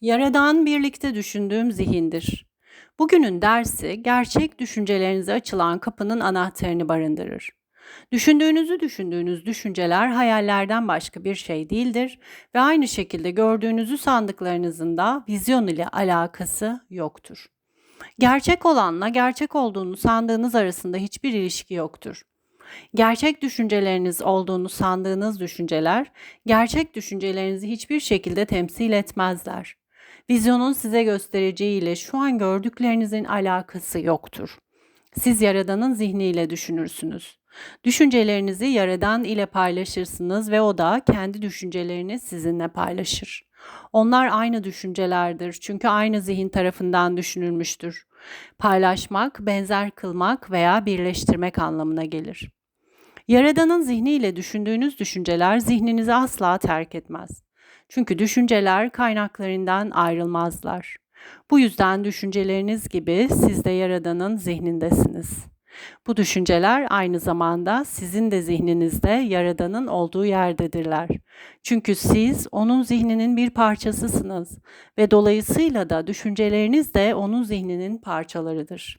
Yaradan birlikte düşündüğüm zihindir. Bugünün dersi gerçek düşüncelerinize açılan kapının anahtarını barındırır. Düşündüğünüzü düşündüğünüz düşünceler hayallerden başka bir şey değildir ve aynı şekilde gördüğünüzü sandıklarınızın da vizyon ile alakası yoktur. Gerçek olanla gerçek olduğunu sandığınız arasında hiçbir ilişki yoktur. Gerçek düşünceleriniz olduğunu sandığınız düşünceler, gerçek düşüncelerinizi hiçbir şekilde temsil etmezler. Vizyonun size göstereceği ile şu an gördüklerinizin alakası yoktur. Siz Yaradan'ın zihniyle düşünürsünüz. Düşüncelerinizi Yaradan ile paylaşırsınız ve o da kendi düşüncelerini sizinle paylaşır. Onlar aynı düşüncelerdir çünkü aynı zihin tarafından düşünülmüştür. Paylaşmak, benzer kılmak veya birleştirmek anlamına gelir. Yaradan'ın zihniyle düşündüğünüz düşünceler zihninizi asla terk etmez. Çünkü düşünceler kaynaklarından ayrılmazlar. Bu yüzden düşünceleriniz gibi siz de Yaradan'ın zihnindesiniz. Bu düşünceler aynı zamanda sizin de zihninizde Yaradan'ın olduğu yerdedirler. Çünkü siz onun zihninin bir parçasısınız ve dolayısıyla da düşünceleriniz de onun zihninin parçalarıdır.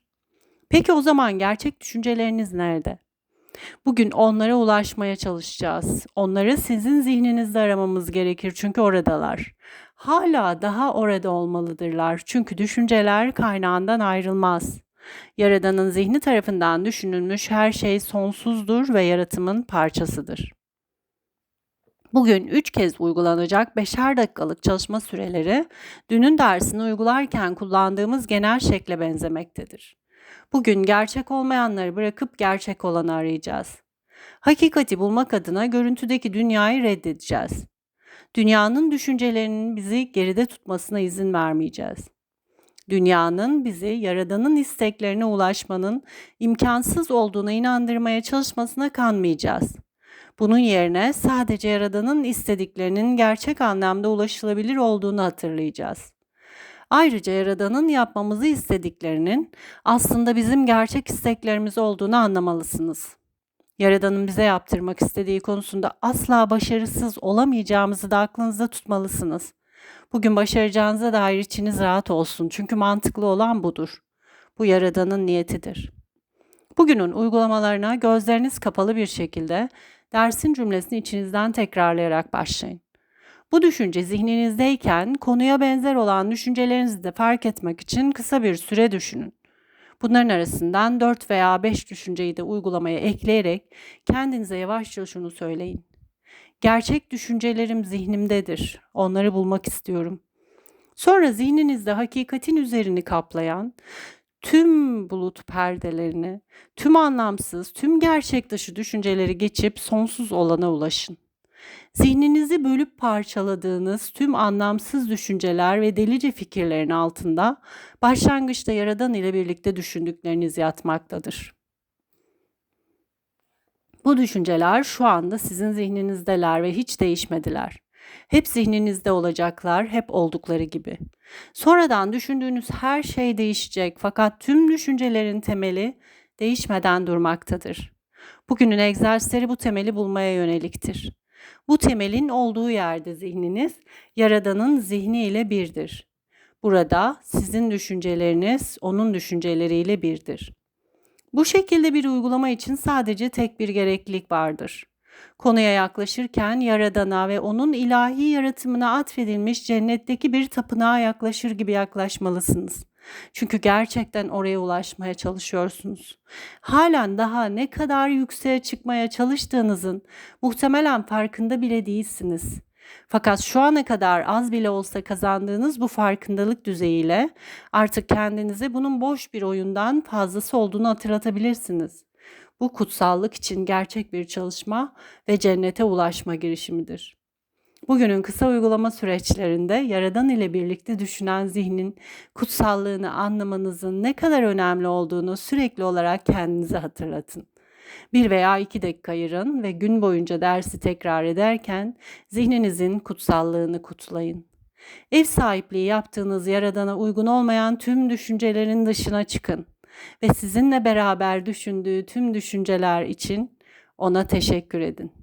Peki o zaman gerçek düşünceleriniz nerede? Bugün onlara ulaşmaya çalışacağız. Onları sizin zihninizde aramamız gerekir çünkü oradalar. Hala daha orada olmalıdırlar çünkü düşünceler kaynağından ayrılmaz. Yaradanın zihni tarafından düşünülmüş her şey sonsuzdur ve yaratımın parçasıdır. Bugün 3 kez uygulanacak 5'er dakikalık çalışma süreleri dünün dersini uygularken kullandığımız genel şekle benzemektedir. Bugün gerçek olmayanları bırakıp gerçek olanı arayacağız. Hakikati bulmak adına görüntüdeki dünyayı reddedeceğiz. Dünyanın düşüncelerinin bizi geride tutmasına izin vermeyeceğiz. Dünyanın bizi Yaradan'ın isteklerine ulaşmanın imkansız olduğuna inandırmaya çalışmasına kanmayacağız. Bunun yerine sadece Yaradan'ın istediklerinin gerçek anlamda ulaşılabilir olduğunu hatırlayacağız. Ayrıca Yaradan'ın yapmamızı istediklerinin aslında bizim gerçek isteklerimiz olduğunu anlamalısınız. Yaradan'ın bize yaptırmak istediği konusunda asla başarısız olamayacağımızı da aklınızda tutmalısınız. Bugün başaracağınıza dair içiniz rahat olsun. Çünkü mantıklı olan budur. Bu Yaradan'ın niyetidir. Bugünün uygulamalarına gözleriniz kapalı bir şekilde dersin cümlesini içinizden tekrarlayarak başlayın. Bu düşünce zihninizdeyken konuya benzer olan düşüncelerinizi de fark etmek için kısa bir süre düşünün. Bunların arasından 4 veya 5 düşünceyi de uygulamaya ekleyerek kendinize yavaşça şunu söyleyin. Gerçek düşüncelerim zihnimdedir. Onları bulmak istiyorum. Sonra zihninizde hakikatin üzerini kaplayan tüm bulut perdelerini, tüm anlamsız, tüm gerçek dışı düşünceleri geçip sonsuz olana ulaşın. Zihninizi bölüp parçaladığınız tüm anlamsız düşünceler ve delice fikirlerin altında başlangıçta Yaradan ile birlikte düşündükleriniz yatmaktadır. Bu düşünceler şu anda sizin zihninizdeler ve hiç değişmediler. Hep zihninizde olacaklar, hep oldukları gibi. Sonradan düşündüğünüz her şey değişecek fakat tüm düşüncelerin temeli değişmeden durmaktadır. Bugünün egzersizleri bu temeli bulmaya yöneliktir. Bu temelin olduğu yerde zihniniz Yaradan'ın zihni ile birdir. Burada sizin düşünceleriniz onun düşünceleriyle birdir. Bu şekilde bir uygulama için sadece tek bir gereklilik vardır. Konuya yaklaşırken Yaradan'a ve onun ilahi yaratımına atfedilmiş cennetteki bir tapınağa yaklaşır gibi yaklaşmalısınız. Çünkü gerçekten oraya ulaşmaya çalışıyorsunuz. Halen daha ne kadar yükseğe çıkmaya çalıştığınızın muhtemelen farkında bile değilsiniz. Fakat şu ana kadar az bile olsa kazandığınız bu farkındalık düzeyiyle artık kendinize bunun boş bir oyundan fazlası olduğunu hatırlatabilirsiniz. Bu kutsallık için gerçek bir çalışma ve cennete ulaşma girişimidir. Bugünün kısa uygulama süreçlerinde Yaradan ile birlikte düşünen zihnin kutsallığını anlamanızın ne kadar önemli olduğunu sürekli olarak kendinize hatırlatın. Bir veya iki dakika ayırın ve gün boyunca dersi tekrar ederken zihninizin kutsallığını kutlayın. Ev sahipliği yaptığınız yaradana uygun olmayan tüm düşüncelerin dışına çıkın ve sizinle beraber düşündüğü tüm düşünceler için ona teşekkür edin.